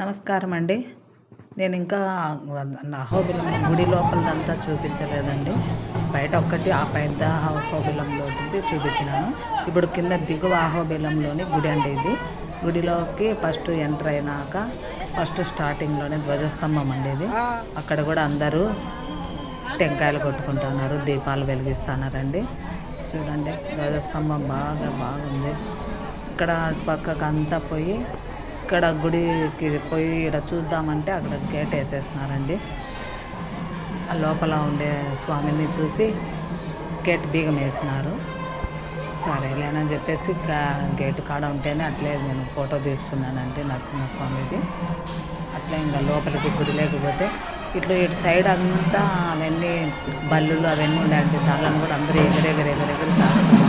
నమస్కారం అండి నేను ఇంకా అహోబిలం గుడి లోపలదంతా చూపించలేదండి. బయట ఒక్కటి ఆ పెద్ద అహోబిలంలో చూపించినాను. ఇప్పుడు కింద దిగువ అహోబిలంలోని గుడి అండి ఇది. గుడిలోకి ఫస్ట్ ఎంటర్ అయినాక ఫస్ట్ స్టార్టింగ్లోనే ధ్వజస్తంభం అండి ఇది. అక్కడ కూడా అందరూ టెంకాయలు కొట్టుకుంటున్నారు దీపాలు వెలిగిస్తున్నారండి. చూడండి ధ్వజస్తంభం బాగా బాగుంది. ఇక్కడ పక్కకు అంతా పోయి ఇక్కడ గుడికి పోయి ఇక్కడ చూద్దామంటే అక్కడ గేట్ వేసేస్తున్నారండి. ఆ లోపల ఉండే స్వామిని చూసి గేట్ బీగం వేసినారు. సరేలేనని చెప్పేసి గేట్ కాడ ఉంటేనే అట్లే నేను ఫోటో తీసుకున్నానండి నరసింహస్వామిది. అట్లే ఇంకా లోపలికి గుడి లేకపోతే ఇట్లా ఇటు సైడ్ అంతా అవన్నీ బల్లులు అవన్నీ ఉన్నాయండి దానిలో కూడా అందరూ ఎగరెగరు ఎగరెగరు తాగుతున్నారు.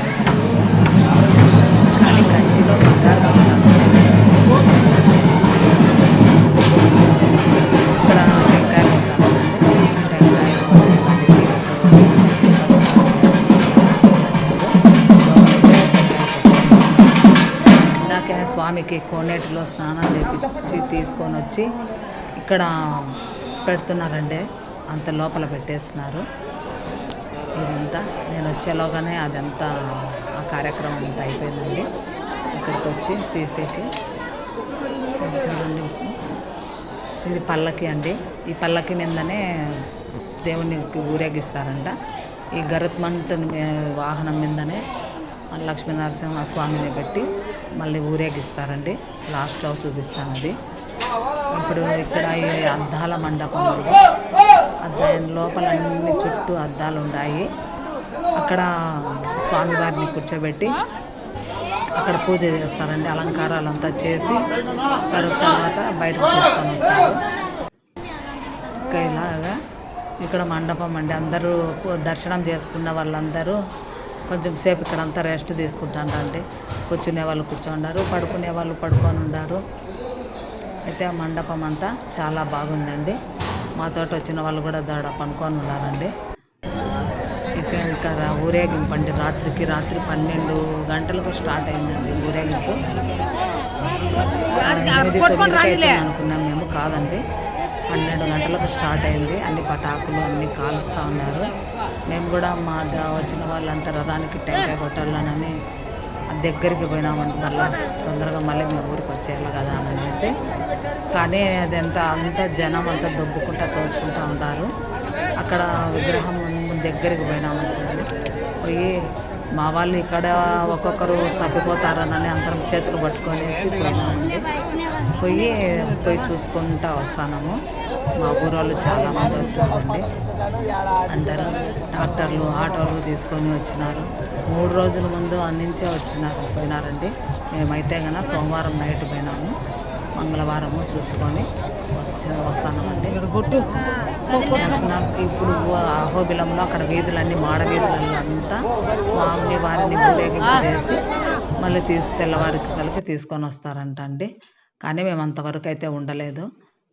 ఇందాకే స్వామికి కోనేటిలో స్నానం చేపించి తీసుకొని వచ్చి ఇక్కడ పెడుతున్నారండి. అంత లోపల పెట్టేస్తున్నారు. ఇదంతా నేను వచ్చేలోగానే అదంతా ఆ కార్యక్రమం అంతా అయిపోయిందండి. ఇక్కడికి వచ్చి తీసేసి ఇది చూడండి. ఇది పల్లకి అండి. ఈ పల్లకి మీదనే దేవునికి ఊరేగిస్తారంట. ఈ గరుత్మంతుని వాహనం మీదనే లక్ష్మీ నరసింహ స్వామిని పెట్టి మళ్ళీ ఊరేగిస్తారండి. లాస్ట్లో చూపిస్తాను అది. ఇప్పుడు ఇక్కడ ఈ అద్దాల మండపం ఉంది. దాని లోపల అన్ని చుట్టూ అద్దాలు ఉన్నాయి. అక్కడ స్వామివారిని కూర్చోబెట్టి అక్కడ పూజ చేస్తారండి. అలంకారాలు అంతా చేసి తర్వాత బయటకు తీసుకొని వస్తారు. ఇంకా ఇలాగా ఇక్కడ మండపం అండి. అందరూ దర్శనం చేసుకున్న వాళ్ళందరూ కొంచెం సేపు ఇక్కడ అంతా రెస్ట్ తీసుకుంటారండి కూర్చునే వాళ్ళు కూర్చోండారు పడుకునే వాళ్ళు పడుకొని ఉండారు. అయితే ఆ మండపం అంతా చాలా బాగుందండి. మాతోటి వచ్చిన వాళ్ళు కూడా దాడ పనుకొని ఉన్నారండి ఇక ఇంకా ఊరేగింపు అండి. రాత్రికి రాత్రి పన్నెండు గంటలకు స్టార్ట్ అయిందండి ఊరేగింపు. అనుకున్నాం మేము కాదండి. పన్నెండు గంటలకు స్టార్ట్ అయింది. అన్ని పటాకులు అన్ని కాలుస్తూ ఉన్నారు. మేము కూడా మా ద- వచ్చిన వాళ్ళంతా రథానికి టెంకాయ కొట్టాలని దగ్గరికి పోయినామంటే. మళ్ళీ తొందరగా మళ్ళీ మా ఊరికి వచ్చేయాలి కదా అని అనేసి. కానీ అదంతా అంత జనం అంతా దొబ్బుకుంటా తోసుకుంటూ ఉంటారు అక్కడ విగ్రహం దగ్గరికి పోయినామంటుంది పోయి మా వాళ్ళు ఇక్కడ ఒక్కొక్కరు తప్పిపోతారనని అందరం చేతులు పట్టుకొని పోయినామండి పోయి పోయి చూసుకుంటా వస్తాము మా ఊరోళ్ళు చాలా మంది వచ్చినారండి అందరూ డాక్టర్లు ఆటోలు తీసుకొని వచ్చినారు. మూడు రోజుల ముందు అందించే వచ్చినారు పోయినారండి. మేమైతే కన్నా సోమవారం నైట్ పోయినాము. మంగళవారము చూసుకొని వచ్చి వస్తామండి ఇప్పుడు అహోబిలంలో అక్కడ వీధులన్నీ మాడ వీధులలో అంతా స్వామిని వారిని ఊరేగింపు చేసి మళ్ళీ తెల్లవారికి కలిపి తీసుకొని వస్తారంట అండి కానీ మేము అంతవరకు అయితే ఉండలేదు.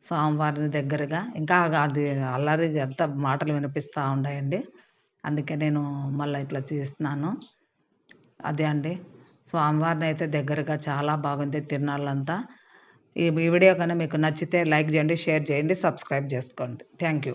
స్వామివారిని దగ్గరగా. ఇంకా అది అల్లరి ఎంత మాటలు వినిపిస్తూ ఉన్నాయండి అందుకే నేను మళ్ళీ ఇట్లా తీస్తున్నాను అదే అండి. స్వామివారిని అయితే దగ్గరగా చాలా బాగుంది తిరునాళ్ళంతా. ఈ ఈ వీడియో కన్నా మీకు నచ్చితే లైక్ చేయండి షేర్ చేయండి సబ్స్క్రైబ్ చేసుకోండి. Thank you.